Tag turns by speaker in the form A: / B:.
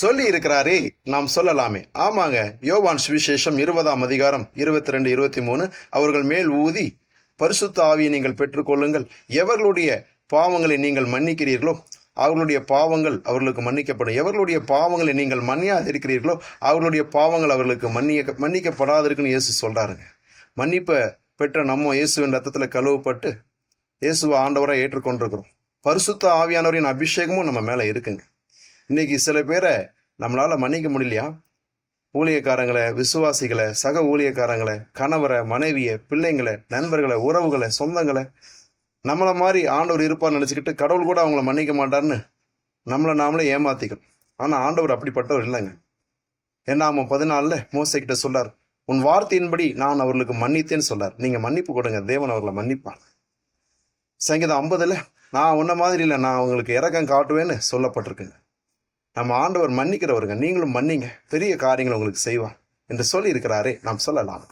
A: சொல்லி இருக்கிறாரே நாம் சொல்லலாமே. ஆமாங்க யோவான் சுவிசேஷம் இருபதாம் அதிகாரம் இருபத்தி ரெண்டு இருபத்தி மூணு அவர்கள் மேல் ஊதி பரிசுத்த ஆவியை நீங்கள் பெற்றுக்கொள்ளுங்கள். எவர்களுடைய பாவங்களை நீங்கள் மன்னிக்கிறீர்களோ அவர்களுடைய பாவங்கள் அவர்களுக்கு மன்னிக்கப்படும். எவர்களுடைய பாவங்களை நீங்கள் மன்னியாதிருக்கிறீர்களோ அவர்களுடைய பாவங்கள் அவர்களுக்கு மன்னிய மன்னிக்கப்படாதிருக்குன்னு இயேசு சொல்கிறாருங்க மன்னிப்பை பெற்ற நம்ம இயேசுவின் ரத்தத்தில் கழுவப்பட்டு இயேசுவை ஆண்டவராக ஏற்றுக்கொண்டிருக்கிறோம். பரிசுத்த ஆவியானவரின் அபிஷேகமும் நம்ம மேலே இருக்குங்க. இன்னைக்கு சில பேரை நம்மளால் மன்னிக்க முடியலையா? ஊழியக்காரங்களை விசுவாசிகளை சக ஊழியக்காரங்களை கணவரை மனைவியை பிள்ளைங்களை நண்பர்களை உறவுகளை சொந்தங்களை நம்மளை மாதிரி ஆண்டவர் இருப்பார்னு நினச்சிக்கிட்டு கடவுள் கூட அவங்கள மன்னிக்க மாட்டார்னு நம்மளை நாமளே ஏமாத்திக்கணும். ஆனால் ஆண்டவர் அப்படிப்பட்டவர் இல்லைங்க. என்னாம பதினாலில் மோசைக்கிட்ட சொல்லார் உன் வார்த்தையின்படி நான் அவர்களுக்கு மன்னித்தேன்னு சொல்லார். நீங்கள் மன்னிப்பு கொடுங்க தேவன் அவர்களை மன்னிப்பார். சங்கீதம் ஐம்பதுல நான் உன்ன மாதிரி இல்லை நான் அவங்களுக்கு இறக்கம் காட்டுவேன்னு சொல்லப்பட்டிருக்குங்க. நம்ம ஆண்டவர் மன்னிக்கிறவருங்க. நீங்களும் மன்னிங்க. பெரிய காரியங்களை உங்களுக்கு செய்வார். என்று சொல்லியிருக்கிறாரே நாம் சொல்லலாம்.